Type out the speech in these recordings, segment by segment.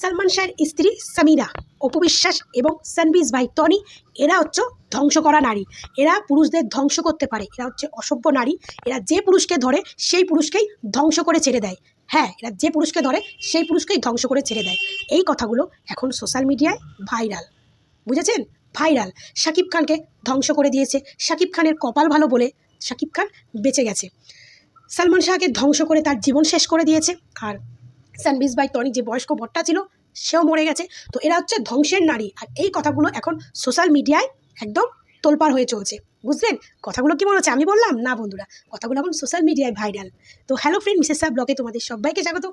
সালমান শাহের স্ত্রী সামিরা, অপবিশ্বাস এবং সানবিজ ভাই টনি, এরা হচ্ছে ধ্বংস করা নারী। এরা পুরুষদের ধ্বংস করতে পারে। এরা হচ্ছে অসভ্য নারী। এরা যে পুরুষকে ধরে, সেই পুরুষকেই ধ্বংস করে ছেড়ে দেয়। হ্যাঁ এরা যে পুরুষকে ধরে, সেই পুরুষকেই ধ্বংস করে ছেড়ে দেয়। এই কথাগুলো এখন সোশ্যাল মিডিয়ায় ভাইরাল। বুঝেছেন? ভাইরাল। শাকিব খানকে ধ্বংস করে দিয়েছে। শাকিব খানের কপাল ভালো বলে শাকিব খান বেঁচে গেছে। সালমান শাহকে ধ্বংস করে তার জীবন শেষ করে দিয়েছে। আর সানবিজ বাই টনি যে বয়স্ক ভট্টা ছিল, সেও মরে গেছে। তো এরা হচ্ছে ধ্বংসের নারী। আর এই কথাগুলো এখন সোশ্যাল মিডিয়ায় একদম তোলপাড় হয়ে চলছে। বুঝলেন? কথাগুলো কি মনে হচ্ছে? আমি বললাম? না বন্ধুরা, কথাগুলো এখন সোশ্যাল মিডিয়ায় ভাইরাল তো হ্যালো ফ্রেন্ড মিসেস সাহ ব্লগে তোমাদের সবাইকে স্বাগত।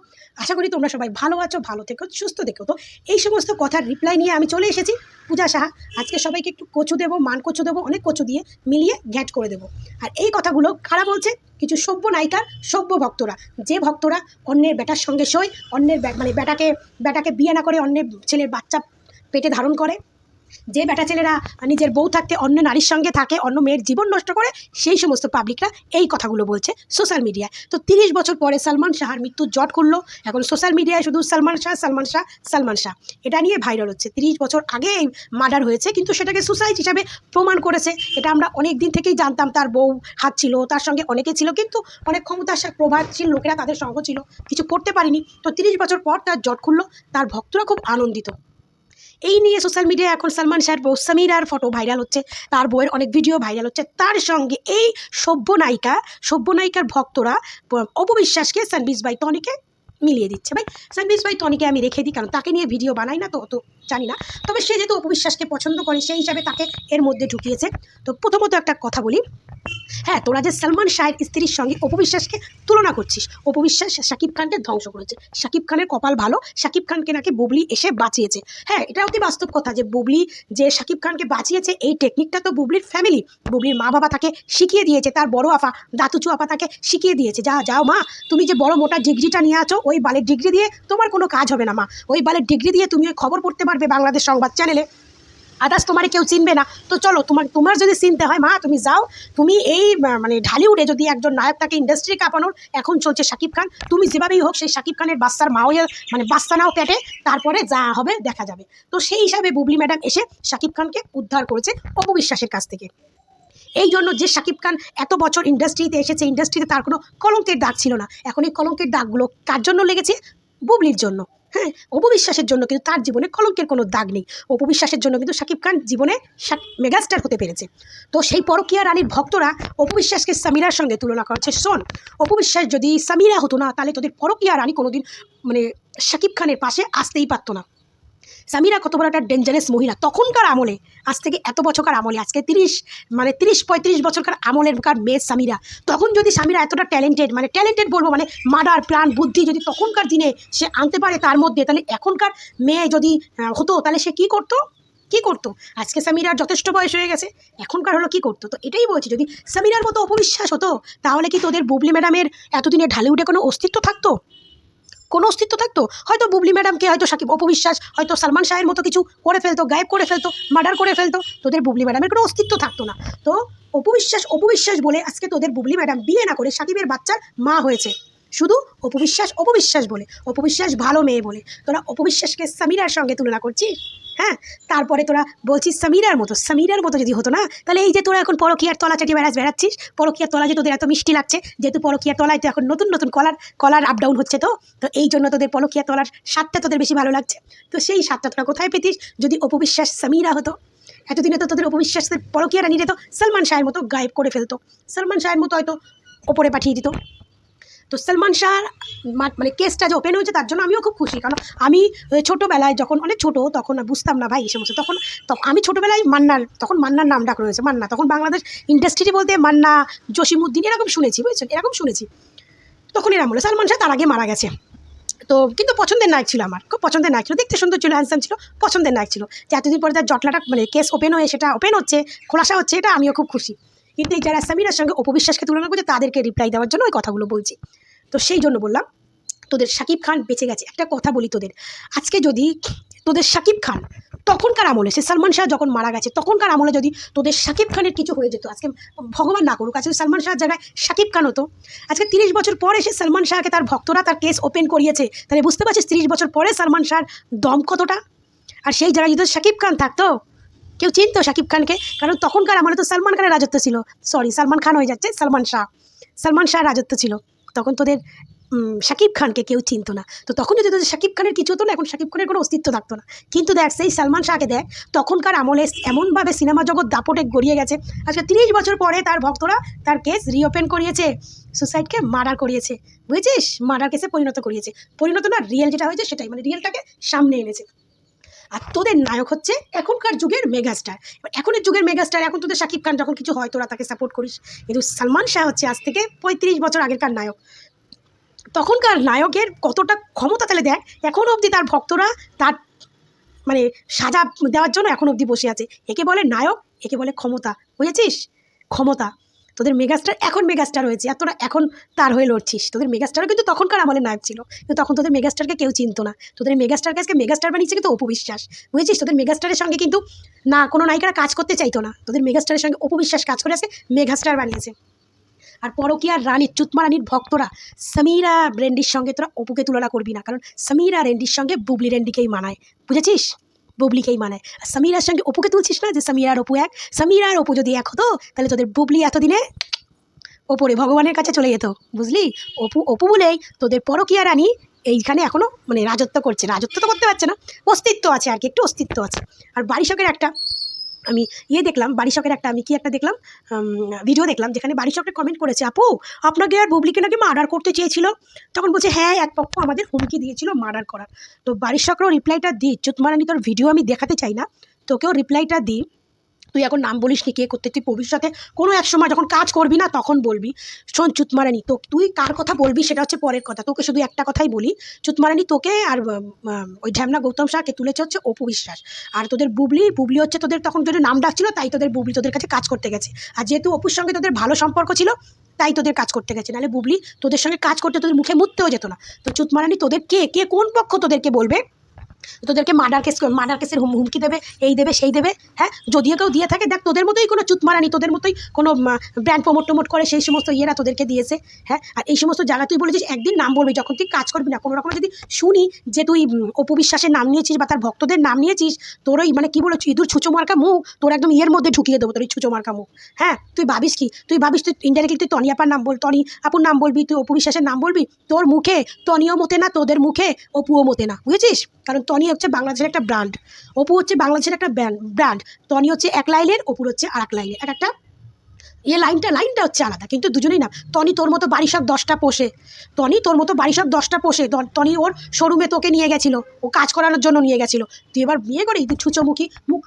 আশা করি তোমরা সবাই ভালো আছো, ভালো থেকো, সুস্থ থেকো। তো এই সমস্ত কথার রিপ্লাই নিয়ে আমি চলে এসেছি পূজা সাহা। আজকে সবাইকে একটু কচু দেবো, মান কচু দেবো, অনেক কচু দিয়ে মিলিয়ে ঘ্যাট করে দেবো। আর এই কথাগুলো খারাপ বলছে কিছু সভ্য নায়িকার সভ্য ভক্তরা। যে ভক্তরা অন্যের বেটার সঙ্গে সই অন্যের মানে বেটাকে বেটাকে বিয়ে না করে অন্যের ছেলের বাচ্চা পেটে ধারণ করে যে বেটা ছেলেরা নিজের বউ থাকতে অন্য নারীর সঙ্গে থাকে, অন্য মেয়ের জীবন নষ্ট করে, সেই সমস্ত পাবলিকরা এই কথাগুলো বলছে সোশ্যাল মিডিয়ায়। তো তিরিশ বছর পরে সালমান শাহার মৃত্যুর জট করল। এখন সোশ্যাল মিডিয়ায় শুধু সালমান শাহ সালমান শাহ সালমান শাহ। এটা নিয়ে ভাইরাল হচ্ছে। তিরিশ বছর আগে এই মার্ডার হয়েছে, কিন্তু সেটাকে সুসাইড হিসাবে প্রমাণ করেছে। এটা আমরা অনেক দিন থেকেই জানতাম, তার বউ হাত ছিল, তার সঙ্গে অনেকে ছিল, কিন্তু অনেক ক্ষমতার প্রভাবশীল লোকেরা তাদের সঙ্গ ছিল। কিছু করতে পারেনি। তো তিরিশ বছর পর তার জট খুললো, তার ভক্তরা খুব আনন্দিত। এই নিয়ে সোশ্যাল মিডিয়ায় এখন সালমান শাহের বউ সামিরার ফটো ভাইরাল হচ্ছে। তার বইয়ের অনেক ভিডিও ভাইরাল হচ্ছে। তার সঙ্গে এই সভ্য নায়িকা, সভ্য নায়িকার ভক্তরা অপবিশ্বাসকে সানবিজ বাই টনিকে মিলিয়ে দিচ্ছে। ভাই, সানবিজ বাই টনিকে আমি রেখে দিই, কারণ তাকে নিয়ে ভিডিও বানাই না তো অত জানি না। তবে সে যেহেতু অপবিশ্বাসকে পছন্দ করে, সেই হিসাবে তাকে এর মধ্যে ঢুকিয়েছে। তো প্রথমত একটা কথা বলি হ্যাঁ তোরা যে সালমান শাহের স্ত্রীর সঙ্গে অপবিশ্বাসকে তুলনা করছিস, অপবিশ্বাস শাকিব খানকে ধ্বংস করেছে। শাকিব খানের কপাল ভালো, শাকিব খানকে নাকি বুবলি এসে বাঁচিয়েছে। হ্যাঁ এটা অতি বাস্তব কথা যে বুবলি, যে শাকিব খানকে বাঁচিয়েছে, এই টেকনিকটা তো বুবলির ফ্যামিলি বুবলির মা বাবা তাকে শিখিয়ে দিয়েছে, তার বড় আফা দাতুচু আপা তাকে শিখিয়ে দিয়েছে, যা, যাও মা, তুমি যে বড় মোটা ডিগ্রিটা নিয়ে আছো, ওই বালের ডিগ্রি দিয়ে তোমার কোনো কাজ হবে না মা। ওই বালের ডিগ্রি দিয়ে তুমি ওই খবর পড়তে পারবে বাংলাদেশ সংবাদ চ্যানেলে। আদার্স তোমার কেউ চিনবে না। তো চলো, তোমার তোমার যদি চিনতে হয়, মা, তুমি যাও, তুমি এই মানে ঢালিউডে যদি একজন নায়ক তাকে ইন্ডাস্ট্রি কাঁপানোর, এখন চলছে শাকিব খান। তুমি যেভাবেই হোক, সেই শাকিব খানের বাচ্চার মা হয়ে মানে বাচ্চা নাও পেটে, তারপরে যা হবে দেখা যাবে। তো সেই হিসাবে বুবলি ম্যাডাম এসে শাকিব খানকে উদ্ধার করেছে অপবিশ্বাসের কাছ থেকে। এই জন্য যে শাকিব খান এত বছর ইন্ডাস্ট্রিতে এসেছে ইন্ডাস্ট্রিতে তার কোনো কলঙ্কের দাগ ছিল না। এখন এই কলঙ্কের দাগগুলো কার জন্য লেগেছে? বুবলির জন্য। হ্যাঁ অপবিশ্বাসের জন্য কিন্তু তার জীবনে কলঙ্কের কোনো দাগ নেই। অপবিশ্বাসের জন্য কিন্তু শাকিব খান জীবনে মেগাস্টার হতে পেরেছে। তো সেই পরকীয়া রানীর ভক্তরা অপবিশ্বাসকে সামিরার সঙ্গে তুলনা করছে। শোন, অপবিশ্বাস যদি সামিরা হতো না, তাহলে তোদের পরকীয়া রানী কোনোদিন মানে শাকিব খানের পাশে আসতেই পারতো না। সামিরা কত বড় একটা ডেঞ্জারাস মহিলা, তখনকার আমলে, আজ থেকে এত বছরকার আমলে, আজকে তিরিশ মানে তিরিশ, পঁয়ত্রিশ বছরকার আমলের কার মেয়ে সামিরা। তখন যদি সামিরা এতটা ট্যালেন্টেড মানে ট্যালেন্টেড বলব মানে মার্ডার প্ল্যান বুদ্ধি যদি তখনকার দিনে সে আনতে পারে তার মধ্যে, তাহলে এখনকার মেয়ে যদি হতো, তাহলে সে কী করতো? কী করতো? আজকে সামিরার যথেষ্ট বয়স হয়ে গেছে, এখনকার হলো কী করতো? তো এটাই বলছি, যদি সামিরার মতো অপবিশ্বাস হতো, তাহলে কি তোদের বুবলি ম্যাডামের এতদিনে ঢালিউডে কোনো অস্তিত্ব থাকতো? কোনো অস্তিত্ব থাকতো? হয়তো বুবলি ম্যাডামকে হয়তো সাকিব অপবিশ্বাস হয়তো সালমান শাহের মতো কিছু করে ফেলতো, গায়েব করে ফেলতো, মার্ডার করে ফেলতো, তোদের বুবলি ম্যাডামের কোনো অস্তিত্ব থাকতো না। তো অপবিশ্বাস অপবিশ্বাস বলে আজকে তোদের বুবলি ম্যাডাম বিয়ে না করে সাকিবের বাচ্চার মা হয়েছে। শুধু অপবিশ্বাস অপবিশ্বাস বলে, অপবিশ্বাস ভালো মেয়ে বলে। তোরা অপবিশ্বাসকে সামিরার সঙ্গে তুলনা করছিস? হ্যাঁ? তারপরে তোরা বলছিস সামিরার মতো সামিরার মতো যদি হতো না, তাহলে এই যে তোরা এখন পরকিয়ার তলা চাটি বেড়াস, বেড়াচ্ছিস, পরকিয়ার তলা যে তোদের এত মিষ্টি লাগছে, যেহেতু পরকিয়ার তলায় তো এখন নতুন নতুন কলার কলার আপ ডাউন হচ্ছে তো তো এই জন্য তোদের পরকিয়া তলার স্বাদটা তোদের বেশি ভালো লাগছে। তো সেই স্বাদটা তোরা কোথায় পেতিস যদি অপবিশ্বাস সামিরা হতো? এতদিনে তো তোদের অপবিশ্বাসের পরকিয়া নিয়ে তো সালমান শাহের মতো গায়েব করে ফেলতো। সলমান শাহের মতো হয়তো ওপরে পাঠিয়ে দিত। তো সলমান শাহ মানে কেসটা যে ওপেন হয়েছে তার জন্য আমিও খুব খুশি। কারণ আমি ছোটোবেলায় যখন, অনেক ছোটো, তখন বুঝতাম না ভাই এই সমস্ত। তখন তখন আমি ছোটোবেলায় মান্নার, তখন মান্নার নাম ডাক রয়েছে, মান্না। তখন বাংলাদেশ ইন্ডাস্ট্রি বলতে মান্না জসিমুদ্দিন এরকম শুনেছি, বুঝেছেন? এরকম শুনেছি। তখন এরকম হলো সালমান শাহ তার আগে মারা গেছে। তো কিন্তু পছন্দের নায়ক ছিল আমার, খুব পছন্দের নায়ক ছিল। দেখতে সুন্দর ছিল হ্যান্ডসাম ছিল, পছন্দের নায়ক ছিল। যে এতদিন পরে তার জটলাটা মানে কেস ওপেন হয়ে সেটা ওপেন হচ্ছে, খোলাসা হচ্ছে, এটা আমিও খুব খুশি। কিন্তু যারা সামিরার সঙ্গে অপবিশ্বাসকে তুলনা করছে, তাদেরকে রিপ্লাই দেওয়ার জন্য ওই কথাগুলো বলছি। তো সেই জন্য বললাম, তোদের শাকিব খান বেঁচে গেছে। একটা কথা বলি তোদের। আজকে যদি তোদের শাকিব খান তখনকার আমলে, সে সালমান শাহ যখন মারা গেছে, তখনকার আমলে যদি তোদের শাকিব খানের কিছু হয়ে যেত, আজকে ভগবান না করুক, আজকে সালমান শাহের জায়গায় শাকিব খান হতো। আজকে তিরিশ বছর পরে সে সালমান শাহকে তার ভক্তরা তার কেস ওপেন করিয়েছে। তাহলে বুঝতে পারছিস, তিরিশ বছর পরে সালমান শাহর দম কতটা? আর সেই জায়গায় যদি শাকিব খান থাকতো কেউ চিনতো শাকিব খানকে? কারণ তখনকার আমলে তো সালমান খানের রাজত্ব ছিল। সরি সালমান খান হয়ে যাচ্ছে, সালমান শাহ। সালমান শাহ রাজত্ব ছিল। তখন তোদের শাকিব খানকে কেউ চিনতো না। তো তখন যদি তোদের শাকিব খানের কিছু হতো না, এখন শাকিব খানের কোনো অস্তিত্ব থাকতো না। কিন্তু দেখ, সেই সালমান শাহকে দেখ, তখনকার আমলে এমনভাবে সিনেমা জগৎ দাপটে গড়িয়ে গেছে। আজকে তিরিশ বছর পরে তার ভক্তরা তার কেস রিওপেন করিয়েছে। সুসাইডকে মার্ডার করিয়েছে। বুঝেছিস? মার্ডার কেসে পরিণত করিয়েছে। পরিণত না রিয়েল যেটা হয়েছে সেটাই। মানে রিয়েলটাকে সামনে এনেছে। আর তোদের নায়ক হচ্ছে এখনকার যুগের মেগাস্টার। এবার এখনের যুগের মেগাস্টার, এখন তোদের শাকিব খান যখন কিছু হয়, তোরা তাকে সাপোর্ট করিস। কিন্তু সালমান শাহ হচ্ছে আজ থেকে পঁয়ত্রিশ বছর আগেরকার নায়ক। তখনকার নায়কের কতটা ক্ষমতা তাহলে দেখ এখনও অবধি তার ভক্তরা তার মানে সাজা দেওয়ার জন্য এখন অবধি বসে আছে। একে বলে নায়ক, একে বলে ক্ষমতা, বুঝেছিস? ক্ষমতা। তোদের মেগাস্টার এখন মেগাস্টার হয়েছে, আর তোরা এখন তার হয়ে লড়ছিস। তোদের মেগাস্টারও কিন্তু তখনকার আমলে নায়ক ছিল। কিন্তু তখন তোদের মেগাস্টারকে কেউ চিনতো না। তোদের মেগাস্টারকে আজকে মেগাস্টার বানিয়েছে কিন্তু অপু বিশ্বাস বুঝেছিস? তোদের মেগাস্টারের সঙ্গে কিন্তু না, কোনো নায়িকারা কাজ করতে চাইতো না। তোদের মেগাস্টারের সঙ্গে অপু বিশ্বাস কাজ করে আজকে মেগাস্টার বানিয়েছে। আর পরকিয়ার রানীর চুতমা রানীর ভক্তরা, সমীরা রেন্ডির সঙ্গে তোরা অপুকে তুলনা করবি না। কারণ সমীরা রেন্ডির সঙ্গে বুবলি রেন্ডিকেই মানায়। বুঝেছিস? বুবলিকেই মানায় আর সমীরার সঙ্গে অপুকে তুলছিস না যে সামিরা আর অপু এক? সামিরা আর অপু যদি এক হতো, তাহলে তোদের বুবলি এতদিনে ওপরে ভগবানের কাছে চলে যেত, বুঝলি? অপু অপু বলেই তোদের পরকিয়া রানী এইখানে এখনও মানে রাজত্ব করছে। রাজত্ব তো করতে পারছে না। অস্তিত্ব আছে আর কি, একটু অস্তিত্ব আছে। আর বাড়ি বারিশকের একটা আমি ইয়ে দেখলাম, বাড়ি শখের একটা, আমি কি একটা দেখলাম? ভিডিও দেখলাম যেখানে বাড়ি শখের কমেন্ট করেছে, আপু, আপনাকে আর বুবলিকে নাকি মার্ডার করতে চেয়েছিল? তখন বলছে হ্যাঁ এক পক্ষ আমাদের হুমকি দিয়েছিল মার্ডার করার। তো বাড়ির শখেরও রিপ্লাইটা দিই চুতমারানি তোর ভিডিও আমি দেখাতে চাই না। তোকেও রিপ্লাইটা দিই তুই এখন নাম বলিস নি, কে করতে? তুই ভবিষ্যতে কোনো এক সময় যখন কাজ করবি না, তখন বলবি, শোন চুতমারানি, তো তুই কার কথা বলবি সেটা হচ্ছে পরের কথা। তোকে শুধু একটা কথাই বলি, চুতমারানি তোকে আর ওই ঢ্যামনা গৌতম শাহকে তুলেছে হচ্ছে অপু বিশ্বাস। আর তোদের বুবলি বুবলি হচ্ছে তোদের তখন যদি নাম ডাকছিল, তাই তোদের বুবলি তোদের কাছে কাজ করতে গেছে। আর যেহেতু অপুর সঙ্গে তোদের ভালো সম্পর্ক ছিল, তাই তোদের কাজ করতে গেছে। নাহলে বুবলি তোদের সঙ্গে কাজ করতে তোদের মুখে মুততেও যেত না। তো চুতমারানি তোদের কে কে কোন পক্ষ তোদেরকে বলবে? তোদেরকে মার্ডার কেস মার্ডার কেসের হুম, হুমকি দেবে, এই দেবে, সেই দেবে হ্যাঁ? যদিও কেউ দিয়ে থাকে, দেখ, তোদের মতোই কোনো চুতমারানি তোদের মতোই কোনো ব্র্যান্ড প্রমোট টমোট করে সেই সমস্ত ইয়েরা তোদেরকে দিয়েছে হ্যাঁ? আর এই সমস্ত জায়গা তুই বলেছিস, একদিন নাম বলবি, যখন তুই কাজ করবি না, কোনো রকম যদি শুনি যে তুই অপু বিশ্বাসের নাম নিয়েছিস বা তার ভক্তদের নাম নিয়েছিস, তোর ওই মানে কি বলেছ, ইঁদুর ছুঁচো মার্কা মুখ, তোর একদম ইয়ের মধ্যে ঢুকিয়ে দেবো তোর এই ছুঁচো মার্কা মুখ হ্যাঁ? তুই ভাবিস কি? তুই ভাবিস তুই ইনডাইরেক্টলি তুই তনি আপার নাম বল তনি আপুর নাম বলবি, তুই অপু বিশ্বাসের নাম বলবি, তোর মুখে তনিও মতে না, তোদের মুখে অপুও মতে না, বুঝেছিস? কারণ টনি হচ্ছে বাংলাদেশের একটা ব্র্যান্ড অপু হচ্ছে বাংলাদেশের একটা ব্র্যান্ড টনি হচ্ছে এক লাইনের, অপুর হচ্ছে আর এক লাইনের। এক একটা ইয়ে লাইনটা লাইনটা হচ্ছে আলাদা, কিন্তু দুজনেই না। তনি তোর মতো বাড়ি সব দশটা পোষে। তনি তোর মতো বাড়ি সব দশটা পোষে। তনি ওর শোরুমে তোকে নিয়ে গেছিল। ও কাজ করানোর জন্য নিয়ে গেছিল। তুই এবার বিয়ে করে তুই ছুচোমুখী মুখ?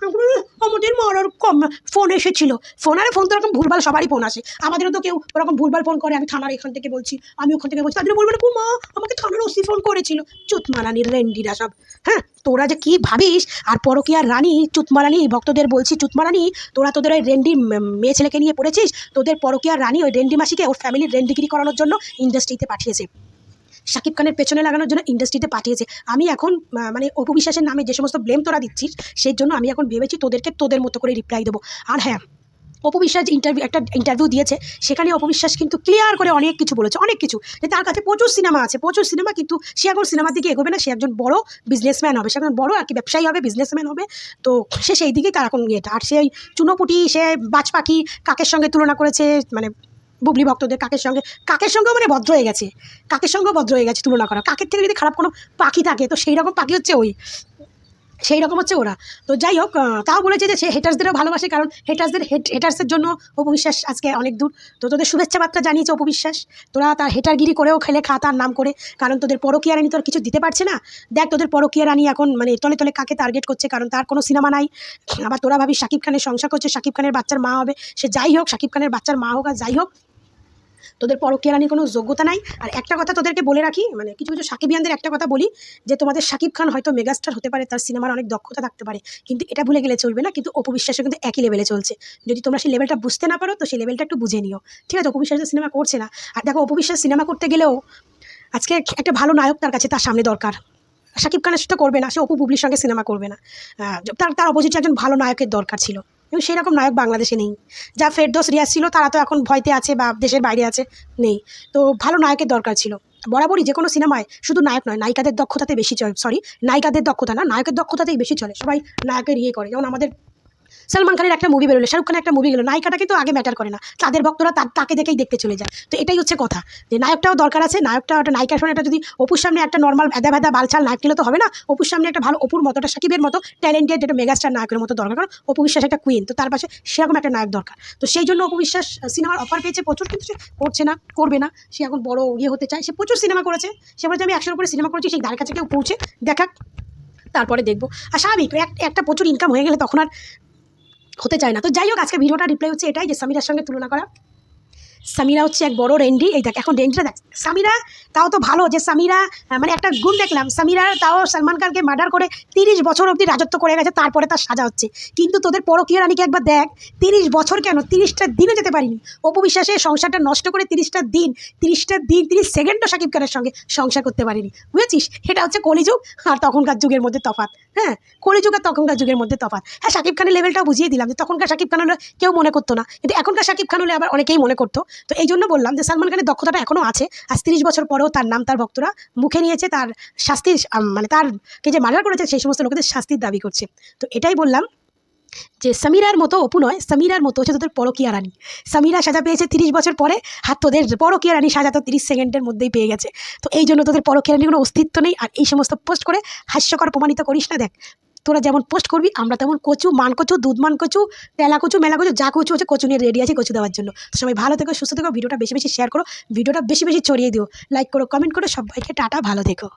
আমাদের মারার কম ফোন এসেছিল। ফোন আরে ফোন তো ওরকম ভুলভাল সবারই ফোন আসে। আমাদেরও তো কেউ ওরকম ভুলভাল ফোন করে। আমি থানার এখান থেকে বলছি, আমি ওখান থেকে বলছি তাদের বলবে না আমাকে থানার ওসি ফোন করেছিল। চুতমারানির রেন্ডিরা সব। হ্যাঁ তোরা যে কি ভাবিস? আর পরকিয়ার রানী চুতমারানি ভক্তদের বলছি চুতমারানি তোরা তোদের ওই রেন্ডি মেয়ে ছেলেকে নিয়ে পড়েছিস? তোদের পরকিয়ার রানী ওই রেন্ডি মাসিকে ওর ফ্যামিলির রেন্ডিগিরি করানোর জন্য ইন্ডাস্ট্রিতে পাঠিয়েছে। শাকিব খানের পেছনে লাগানোর জন্য ইন্ডাস্ট্রিতে পাঠিয়েছে। আমি এখন মানে অপবিশ্বাসের নামে যে সমস্ত ব্লেম তোরা দিচ্ছিস, সেই জন্য আমি এখন ভেবেছি তোদেরকে তোদের মতো করে রিপ্লাই দেবো। আর হ্যাঁ অপবিশ্বাস ইন্টারভিউ একটা ইন্টারভিউ দিয়েছে, সেখানে অপবিশ্বাস কিন্তু ক্লিয়ার করে অনেক কিছু বলেছে, অনেক কিছু। যে তার কাছে প্রচুর সিনেমা আছে, প্রচুর সিনেমা কিন্তু সে এখন সিনেমার দিকে এগোবে না, সে একজন বড় বিজনেসম্যান হবে, সে একজন বড় আর কি ব্যবসায়ী হবে বিজনেসম্যান হবে। তো সে সেই দিকেই তার এখন ইয়েটা। আর সেই চুনোপুটি, সে বাজ পাখি কাকের সঙ্গে তুলনা করেছে মানে বুবলি ভক্তদের কাকের সঙ্গে। কাকের সঙ্গেও মানে ভদ্র হয়ে গেছে। কাকের সঙ্গেও ভদ্র হয়ে গেছে তুলনা করা। কাকের থেকে যদি খারাপ কোনো পাখি থাকে, তো সেই রকম পাখি হচ্ছে ওই। সেই রকম হচ্ছে ওরা। তো যাই হোক তাও বলেছে যে সে হেটার্সদেরও ভালোবাসে, কারণ হেটার্সদের হেটার্সের জন্য অপবিশ্বাস আজকে অনেক দূর। তো তোদের শুভেচ্ছা বার্তা জানিয়েছে অপবিশ্বাস। তোরা তার হেটারগিরি করেও খেলে, খা তার নাম করে। কারণ তোদের পরকীয়া রানী তোর কিছু দিতে পারছে না। দেখ, তোদের পরকীয়া রানী এখন মানে তলে তলে কাকে টার্গেট করছে, কারণ তার কোনো সিনেমা নাই। আবার তোরা ভাবি শাকিব খানের সংসার করছে, শাকিব খানের বাচ্চার মা হবে। সে যাই হোক, শাকিব খানের বাচ্চার মা হোক আর যাই হোক তোদের পরকীয়া রানীর কোনো যোগ্যতা নাই। আর একটা কথা তোদেরকে বলে রাখি মানে কিছু কিছু সাকিবিয়ানদের একটা কথা বলি, যে তোমাদের শাকিব খান হয়তো মেগাস্টার হতে পারে, তার সিনেমার অনেক দক্ষতা থাকতে পারে। কিন্তু এটা ভুলে গেলে চলবে না, কিন্তু অপবিশ্বাসও কিন্তু একই লেভেলে চলছে। যদি তোমরা সেই লেভেলটা বুঝতে না পারো, তো সেই লেভেলটা একটু বুঝে নিও। ঠিক আছে, অপবিশ্বাস সিনেমা করছে না। আর দেখো, অপবিশ্বাস সিনেমা করতে গেলেও আজকে একটা ভালো নায়ক তার কাছে, তার সামনে দরকার। শাকিব খানের সাথে করবে না, সে অপু বুবলির সঙ্গে সিনেমা করবে না। তার তার অপোজিটে একজন ভালো নায়কের দরকার ছিল। এবং সেই রকম নায়ক বাংলাদেশে নেই। যা ফেরদোস রিয়াজ ছিল, তারা তো এখন ভয়তে আছে বা দেশের বাইরে আছে, নেই। তো ভালো নায়কের দরকার ছিল। বরাবরই যে কোনো সিনেমায় শুধু নায়ক নয়, নায়িকাদের দক্ষতাতে বেশি চলে সরি নায়িকাদের দক্ষতা না, নায়কের দক্ষতাতেই বেশি চলে। সবাই নায়কের ইয়ে করে, যেমন আমাদের সলমান খানের একটা মুভি বেরোলো, শাহরুখ খানের একটা মুভি গেলো, নায়িকাটা কিন্তু আগে ম্যাটার করে না। তাদের ভক্তরা তার তাকে দেখেই দেখতে চলে যায়। তো এটাই হচ্ছে কথা, যে নায়কটাও দরকার আছে, নায়কটা একটা নায়িকার সঙ্গে একটা যদি অপুর সামনে একটা নর্মাল ভেদা ভেদা বালছাল নায়ক নিলে তো হবে না, অপুর সামনে একটা ভালো অপুর মতো একটা সাকিবের মতো ট্যালেন্টেড একটা মেগাস্টার নায়কের মতো দরকার, কারণ অপু বিশ্বাস একটা কুইন তো তার পাশে সেরকম একটা নায়ক দরকার। তো সেই জন্য অপু বিশ্বাস সিনেমার অফার পেয়েছে প্রচুর, কিন্তু সে করছে না, করবে না। সে এখন বড় ইয়ে হতে চায়, সে প্রচুর সিনেমা করেছে। সে বলেছে, আমি একশোর উপরে সিনেমা করেছি, সেই ধারে কাছে কেউ পৌঁছে দেখাক তারপরে দেখব। আর স্বাভাবিক, এক- একটা প্রচুর ইনকাম হয়ে গেলে তখন আর হতে চায় না। তো যাই হোক আজকে ভিডিওটা রিপ্লাই হচ্ছে এটাই যে, সামিরার সঙ্গে তুলনা করা সামিরা হচ্ছে এক বড় রেন্ডি। এই দেখ, এখন রেন্ডিটা দেখ। সামিরা, তাও তো ভালো যে সামিরা মানে একটা গুণ দেখলাম। সামিরা, তাও সালমান খানকে মার্ডার করে তিরিশ বছর অবধি রাজত্ব করে গেছে, তারপরে তার সাজা হচ্ছে। কিন্তু তোদের পরকীয় রানীকে একবার দেখ, তিরিশ বছর কেন তিরিশটা দিনও যেতে পারিনি? অপবিশ্বাসে সংসারটা নষ্ট করে তিরিশটা দিন তিরিশটা দিন তিরিশ সেকেন্ডও সাকিব খানের সঙ্গে সংসার করতে পারিনি। বুঝেছিস? এটা হচ্ছে কলিযুগ আর তখনকার যুগের মধ্যে তফাৎ। হ্যাঁ কলিযুগ আর তখনকার যুগের মধ্যে তফাৎ। হ্যাঁ সাকিব খানের লেভেলটাও বুঝিয়ে দিলাম যে তখনকার সাকিব খান হলে কেউ মনে করতো না। কিন্তু এখনকার সাকিব খান হলে আবার অনেকেই মনে করতো তো এই জন্য বললাম যে সালমান খানের দক্ষতাটা এখনও আছে। আজ তিরিশ বছর পরেও তার নাম তার ভক্তরা মুখে নিয়েছে, তার শাস্তির মানে তার কে যে মার্ডার করেছে সেই সমস্ত লোকেদের শাস্তির দাবি করছে। তো এটাই বললাম যে সামিরার মতো অপু নয়, সামিরার মতো হচ্ছে তোদের পরকিয়া রানী। সামিরা সাজা পেয়েছে তিরিশ বছর পরে হাত তোদের পরকিয়া রানী সাজা তো তিরিশ সেকেন্ডের মধ্যেই পেয়ে গেছে। তো এই জন্য তোদের পরকিয়া রানীর কোনো অস্তিত্ব নেই, আর এই সমস্ত পোস্ট করে হাস্যকর প্রমাণিত করিস না দেখ। তোরা যেমন পোস্ট করবি, আমরা তেমন কচু, মান কচু, দুধ মান কচু, তেলা কচু, মেলা কচু, যা কচু হচ্ছে কচু নিয়ে রেডি আছে কচু দেওয়ার জন্য। সবাই ভালো থেকো, সুস্থ থেকো, ভিডিওটা বেশি বেশি শেয়ার করো, ভিডিওটা বেশি বেশি ছড়িয়ে দিও। লাইক করো কমেন্ট করো, সবাইকে টাটা, ভালো থেকো।